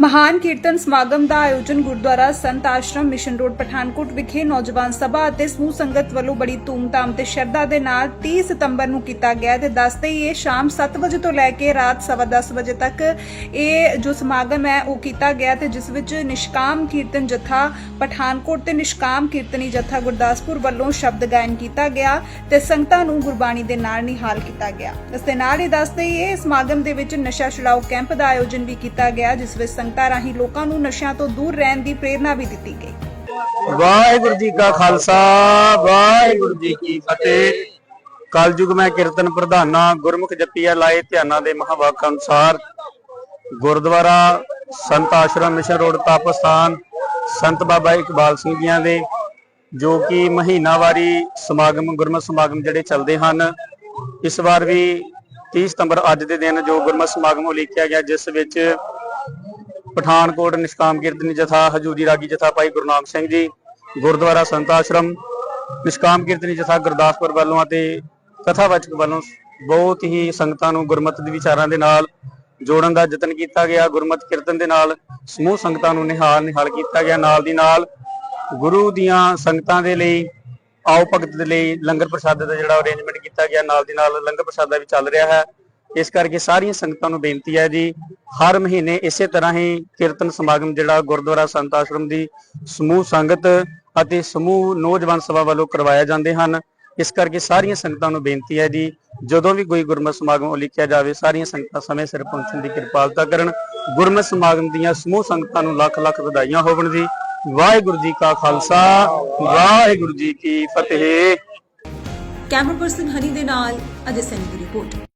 ਮਹਾਨ ਕੀਰਤਨ ਸਮਾਗਮ ਦਾ ਆਯੋਜਨ ਗੁਰਦੁਆਰਾ ਸੰਤ ਆਸ਼ਰਮ ਮਿਸ਼ਨ ਰੋਡ, ਪਠਾਨਕੋਟ ਵਿਖੇ ਨੌਜਵਾਨ ਸਭਾ ਅਤੇ ਸਮੂਹ ਸੰਗਤ ਵੱਲੋਂ ਬੜੀ ਧੂਮਧਾਮ ਤੇ ਸ਼ਰਧਾ ਦੇ ਨਾਲ 30 ਸਤੰਬਰ ਨੂੰ ਕੀਤਾ ਗਿਆ ਤੇ ਦੱਸਦੇ ਹੀ ਇਹ ਸ਼ਾਮ 7 ਵਜੇ ਤੋਂ ਲੈ ਕੇ ਰਾਤ 10:30 ਵਜੇ ਤੱਕ ਇਹ ਜੋ ਸਮਾਗਮ ਹੈ, ਉਹ ਕੀਤਾ ਗਿਆ ਤੇ ਜਿਸ ਵਿੱਚ ਨਿਸ਼ਕਾਮ ਕੀਰਤਨ ਜਥਾ, ਪਠਾਨਕੋਟ ਤੇ ਨਿਸ਼ਕਾਮ ਕੀਰਤਨੀ ਜਥਾ ਗੁਰਦਾਸਪੁਰ ਵੱਲੋਂ ਸ਼ਬਦ ਗਾਇਨ ਕੀਤਾ ਗਿਆ ਤੇ ਸੰਗਤਾਂ ਨੂੰ ਗੁਰਬਾਣੀ ਦੇ ਨਾਲ ਨਿਹਾਲ ਕੀਤਾ ਗਿਆ। ਇਸ ਦੇ ਨਾਲ ਹੀ ਦੱਸਦੇ ਹੀ ਇਹ ਸਮਾਗਮ ਦੇ ਵਿੱਚ ਨਸ਼ਾ ਛੁਡਾਓ ਕੈਂਪ ਦਾ ਆਯੋਜਨ ਵੀ ਕੀਤਾ ਗਿਆ, ਜਿਸ ਵਿੱਚ ਸੰਗਤਾਂ ਰਾਹੀਂ ਲੋਕਾਂ ਨੂੰ ਨਸ਼ਿਆਂ ਤੋਂ ਦੂਰ ਰਹਿਣ ਦੀ ਪ੍ਰੇਰਣਾ ਵੀ ਦਿੱਤੀ ਗਈ। ਵਾਹਿਗੁਰੂ ਜੀ ਕਾ ਖਾਲਸਾ, ਵਾਹਿਗੁਰੂ ਜੀ ਕੀ ਫਤਿਹ। ਕਲਯੁਗ ਮੈਂ ਕੀਰਤਨ ਪ੍ਰਧਾਨਾ ਗੁਰਮੁਖ ਜਪੀਆ ਲਾਏ ਧਿਆਨਾਂ ਦੇ ਮਹਾਵਾਕ ਅਨੁਸਾਰ ਗੁਰਦੁਆਰਾ ਸੰਤ ਆਸ਼ਰਮ ਮਿਸ਼ਨ ਰੋਡ ਤਪਸਥਾਨ ਸੰਤ ਬਾਬਾ ਇਕਬਾਲ ਸਿੰਘ ਜੀਆਂ ਦੇ, ਜੋ ਕਿ ਮਹੀਨਾਵਾਰੀ ਸਮਾਗਮ, ਗੁਰਮਤਿ ਸਮਾਗਮ ਜਿਹੜੇ ਚੱਲਦੇ ਹਨ। ਇਸ ਵਾਰ ਵੀ 30 ਸਤੰਬਰ ਅੱਜ ਦੇ ਦਿਨ ਜੋ ਗੁਰਮਤਿ ਸਮਾਗਮ ਉਲੀਕਿਆ ਗਿਆ, ਜਿਸ ਵਿੱਚ ਪਠਾਨਕੋਟ ਨਿਸ਼ਕਾਮ ਕੀਰਤਨੀ ਜਥਾ, ਹਜੂਰੀ ਰਾਗੀ ਜਥਾ ਭਾਈ ਗੁਰਨਾਮ ਸਿੰਘ ਜੀ, ਗੁਰਦੁਆਰਾ ਸੰਤ ਆਸ਼ਰਮ, ਨਿਸ਼ਕਾਮ ਕੀਰਤਨੀ ਜਥਾ ਗੁਰਦਾਸਪੁਰ ਵੱਲੋਂ ਅਤੇ ਕਥਾਵਾਚਕ ਵੱਲੋਂ ਬਹੁਤ ਹੀ ਸੰਗਤਾਂ ਨੂੰ ਗੁਰਮਤਿ ਦੇ ਵਿਚਾਰਾਂ ਦੇ ਨਾਲ ਜੋੜਨ ਦਾ ਯਤਨ ਕੀਤਾ ਗਿਆ। ਗੁਰਮਤਿ ਕੀਰਤਨ ਦੇ ਨਾਲ ਸਮੂਹ ਸੰਗਤਾਂ ਨੂੰ ਨਿਹਾਲ ਨਿਹਾਲ ਕੀਤਾ ਗਿਆ। ਨਾਲ ਦੀ ਨਾਲ ਗੁਰੂ ਦੀਆਂ ਸੰਗਤਾਂ ਦੇ ਲਈ, ਆਓ ਭਗਤ ਦੇ ਲਈ ਲੰਗਰ ਪ੍ਰਸ਼ਾਦ ਦਾ ਜਿਹੜਾ ਅਰੇਂਜਮੈਂਟ ਕੀਤਾ ਗਿਆ। ਨਾਲ ਦੀ ਨਾਲ ਲੰਗਰ ਪ੍ਰਸ਼ਾਦਾ ਵੀ ਚੱਲ ਰਿਹਾ ਹੈ। ਇਸ ਕਰਕੇ ਸਾਰੀਆਂ ਸੰਗਤਾਂ ਨੂੰ ਬੇਨਤੀ ਹੈ ਜੀ, ਹਰ ਮਹੀਨੇ ਇਸੇ ਤਰ੍ਹਾਂ ਹੀ ਕੀਰਤਨ ਸਮਾਗਮ ਜਿਹੜਾ ਗੁਰਦੁਆਰਾ ਸੰਤ ਆਸ਼ਰਮ ਦੀ ਸਮੂਹ ਸੰਗਤ ਅਤੇ ਸਮੂਹ ਨੌਜਵਾਨ ਸਭਾ ਵੱਲੋਂ ਕਰਵਾਇਆ ਜਾਂਦੇ ਹਨ। ਇਸ ਕਰਕੇ ਸਾਰੀਆਂ ਸੰਗਤਾਂ ਨੂੰ ਬੇਨਤੀ ਹੈ ਜੀ, ਜਦੋਂ ਵੀ ਕੋਈ ਗੁਰਮਤਿ ਸਮਾਗਮ ਉਲੀਕਿਆ ਜਾਵੇ, ਸਾਰੀਆਂ ਸੰਗਤਾਂ ਸਮੇਂ ਸਿਰ ਪਹੁੰਚਣ ਦੀ ਕਿਰਪਾਲਤਾ ਕਰਨ। ਗੁਰਮਤਿ ਸਮਾਗਮ ਦੀਆਂ ਸਮੂਹ ਸੰਗਤਾਂ ਨੂੰ ਲੱਖ ਲੱਖ ਵਧਾਈਆਂ ਹੋਵਣ ਜੀ। ਵਾਹਿਗੁਰੂ ਜੀ ਕਾ ਖਾਲਸਾ, ਵਾਹਿਗੁਰੂ ਜੀ ਕੀ ਫਤਿਹ। ਕੈਮਰਾ ਪਰਸਨ ਹਨੀ ਦੇ ਨਾਲ ਅਜੇ ਸੈਨੀ ਦੀ ਰਿਪੋਰਟ।